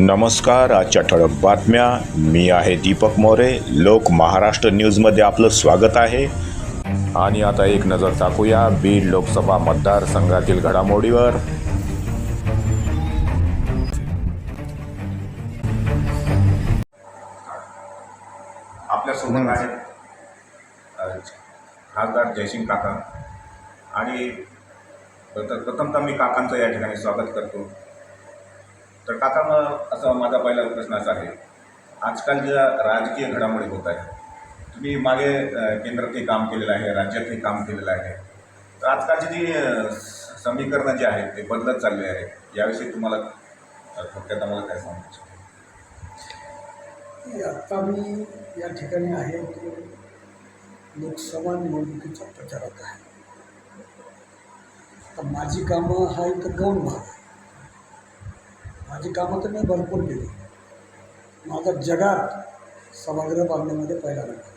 नमस्कार आजच्या ठळक बातम्या. मी आहे दीपक मोरे. लोक महाराष्ट्र न्यूजमध्ये आपलं स्वागत आहे. आणि आता एक नजर टाकूया. बीड लोकसभा मतदारसंघातील घडामोडीवर. आपल्यासोबत आहेत खासदार जयसिंग काका. आणि तर प्रथमतः मी काकांचं या ठिकाणी स्वागत करतो. तर काका मग असा माझा पहिला प्रश्न असा आहे. आजकाल ज्या राजकीय घडामोडी होत आहेत तुम्ही मागे केंद्रातही काम केलेलं आहे राज्यातही काम केलेलं आहे. तर आजकालची जी स- समीकरणं जी आहेत ते बदलत चालले आहे. याविषयी तुम्हाला थोडक्यात आम्हाला काय सांगायचं? की आत्ता मी या ठिकाणी आहे तो लोकसभा निवडणुकीच्या प्रचारात आहे. आता माझी कामं हा एक गौण भाग. आहे माझी कामं तर मी भरपूर केली. माझा जगात सभागृह बांधण्यामध्ये पहिला नंबर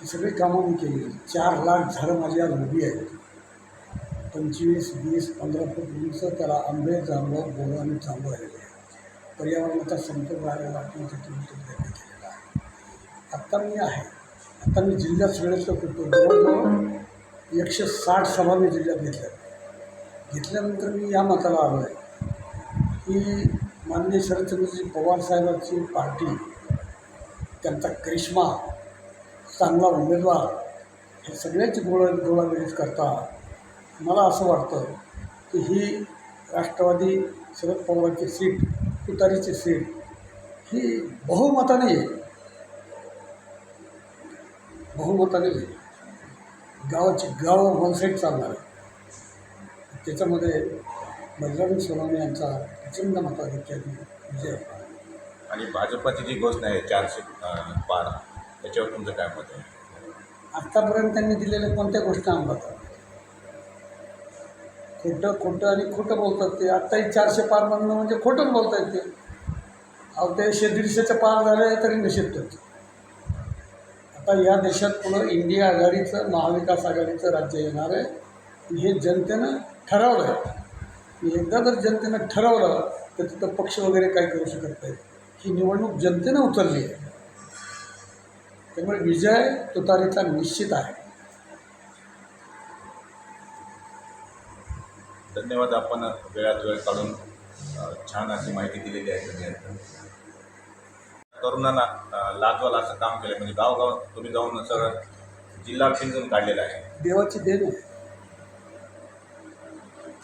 ही सगळी कामं मी केली. चार लाख झाडं माझी आज उभी आहेत. पंचवीस वीस पंधरा फूट उंच त्याला आंबे जांभळं बोरं आणि जांभळं आलेले आहेत. पर्यावरणाचा समतोल राहायला राखण्यासाठी मी तो प्रयत्न केलेला आहे. आत्ता मी आहे. आत्ता मी जिल्ह्यात सगळ्याच करतो जवळजवळ एकशे साठ सभा मी जिल्ह्यात घेतल्या घेतल्यानंतर मी या मताला आलो आहे की माननीय शरदचंद्रजी पवार साहेबांची पार्टी त्यांचा करिश्मा चांगला उमेदवार हे सगळ्याची गोळा गोळाबेरीज करता मला असं वाटतं की ही राष्ट्रवादी शरद पवारांची सीट तुतारीची सीट ही बहुमताने येईल. बहुमताने येईल. गावाची गाव वन साईड चालणार आहे त्याच्यामध्ये बजरंग सोनवणे यांचा प्रचंड मताधिक्याने विजय होणार आहे. आणि भाजपची जी घोषणा आहे चारशे पार त्याच्यावर तुमचं काय मत आहे? आत्तापर्यंत त्यांनी दिलेल्या कोणत्या गोष्टी अंमलात? खोटं खोटं आणि खोटं बोलतात ते. आत्ताही चारशे पार म्हणणं म्हणजे खोटंच बोलतायत ते. अहो ते एकशे दीडशेच्या पार झाले तरी निषेध करतो आता या देशात पुढं इंडिया आघाडीचं महाविकास आघाडीचं राज्य येणार आहे. हे जनतेनं ठरवलं आहे एकदा जर जनतेनं ठरवलं तर तिथं पक्ष वगैरे काही करू शकत नाही ही निवडणूक जनतेनं उचलली आहे. त्यामुळे विजय तुतारीचा निश्चित आहे. धन्यवाद आपण वेळात वेळ काढून छान अशी माहिती दिलेली आहे तुम्ही. तरुणांना लाजवाल असं काम केलं. म्हणजे गावगाव तुम्ही जाऊन सगळं जिल्हा पिंजून काढलेला आहे. देवाची देण. आहे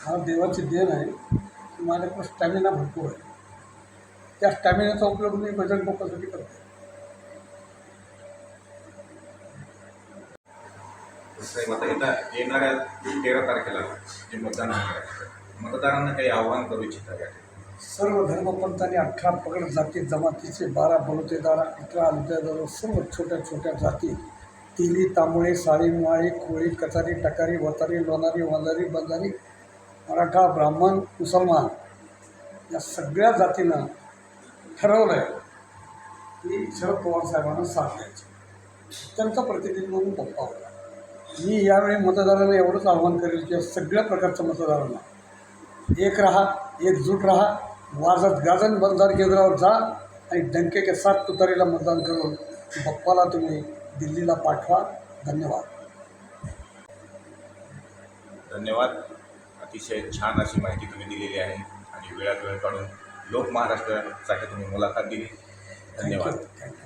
हा देवाची देण आहे की माझ्याकडे स्टॅमिना भरपूर आहे. त्या स्टॅमिनाचा उपयोग मी बजरंग बाप्पासाठी करतो. येणाऱ्या तेरा तारखेला जे मतदान मतदारांना काही आव्हान करू इच्छिता का? सर्व धर्मपंथांनी अठरा पगड जाती जमातीचे बारा बलुतेदारा अठरा अलुतेदार सर्व छोट्या छोट्या जाती तिली तांबोळी साळी माळी कोळी कचारी टकारी वतारी लोणारी वंजारी बंजारी मराठा ब्राह्मण मुसलमान या सगळ्या जातीनं ठरवलं आहे की शरद पवार साहेबांना साथ द्यायची. त्यांचा प्रतिनिधी म्हणून पप्पा होता. मी यावेळी मतदारांना एवढंच आव्हान करेल की सगळ्या प्रकारच्या मतदारांना एक रहा एकजूट राहा वाजत गाजन मतदान केंद्रावर जा आणि डंके के साथ तुतारीला मतदान करून बप्पाला तुम्ही दिल्लीला पाठवा. धन्यवाद. धन्यवाद. अतिशय छान अशी माहिती तुम्ही दिलेली आहे आणि वेळात वेळ काढून लोक महाराष्ट्रासाठी तुम्ही मुलाखत दिली. धन्यवाद. थँक्यू.